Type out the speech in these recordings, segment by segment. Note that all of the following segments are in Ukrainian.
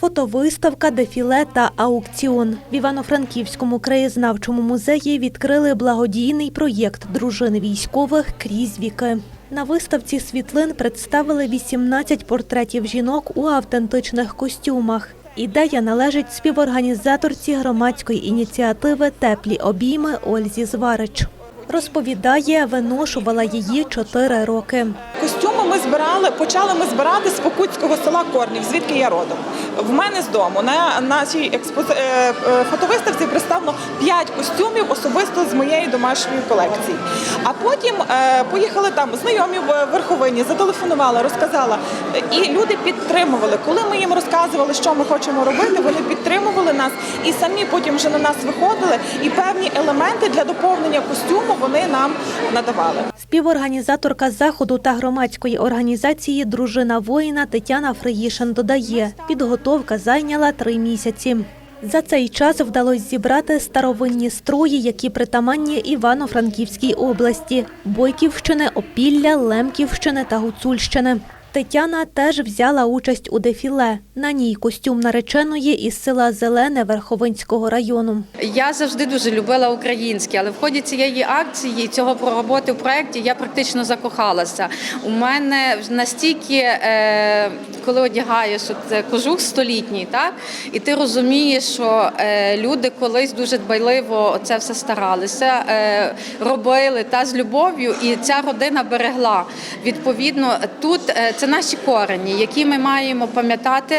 Фотовиставка, дефіле та аукціон. В Івано-Франківському краєзнавчому музеї відкрили благодійний проєкт дружини військових крізь віки. На виставці світлин представили 18 портретів жінок у автентичних костюмах. Ідея належить співорганізаторці громадської ініціативи Теплі обійми Ользі Зварич. Розповідає, виношувала її чотири роки. Костюми ми збирали, почали ми збирати з Покутського села Корнів, звідки я родом. В мене з дому на нашій експози... е, е, представлено 5 костюмів особисто з моєї домашньої колекції. А потім е, поїхали там знайомі в Верховині, зателефонували, розказала. І люди підтримували. Коли ми їм розказували, що ми хочемо робити, вони підтримували нас і самі потім вже на нас виходили. І певні елементи для доповнення костюму вони нам надавали. Співорганізаторка заходу та громадської організації Дружина воїна Тетяна Фриїшин додає, підготовка зайняла три місяці. За цей час вдалося зібрати старовинні строї, які притаманні Івано-Франківській області – Бойківщини, Опілля, Лемківщини та Гуцульщини. Тетяна теж взяла участь у дефіле. На ній костюм нареченої із села Зелене Верховинського району. Я завжди дуже любила українське, але в ході цієї акції, цього про роботи в проєкті, я практично закохалася. У мене настільки, е, коли одягаєш кожух столітній, так і ти розумієш, що е, люди колись дуже дбайливо це все старалися, е, робили та з любов'ю, і ця родина берегла. Відповідно, тут це наші корені, які ми маємо пам'ятати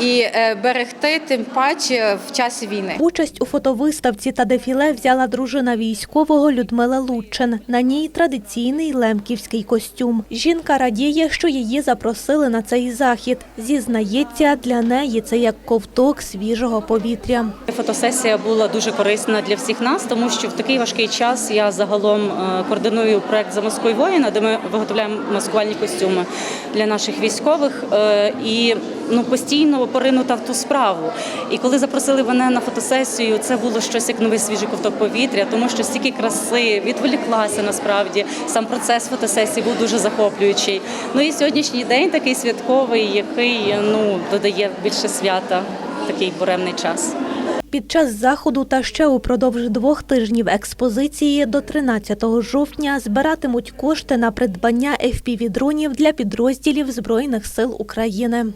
і е, берегти, тим паче в часі війни. Участь у фотовиставці та дефіле взяла дружина військового Людмила Лучин. На ній традиційний лемківський костюм. Жінка радіє, що її запросили на цей захід. Зізнається, для неї це як ковток свіжого повітря. Фотосесія була дуже корисна для всіх нас, тому що в такий важкий час я загалом е, координую проект за Москвою воїна, де ми виготовляємо маскувальні костюми для наших військових е, і ну постійно поринута в ту справу. І коли запросили мене на фотосесію, це було щось як новий свіжий ковток повітря, тому що стільки краси відволіклася насправді. Сам процес фотосесії був дуже захоплюючий. Ну і сьогоднішній день такий святковий, який ну додає більше свята такий буремний час. Під час заходу та ще упродовж двох тижнів експозиції до 13 жовтня збиратимуть кошти на придбання FPV-дронів для підрозділів Збройних сил України.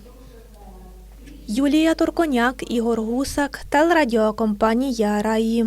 Юлія Турконяк, Ігор Гусак, телерадіокомпанія Раї.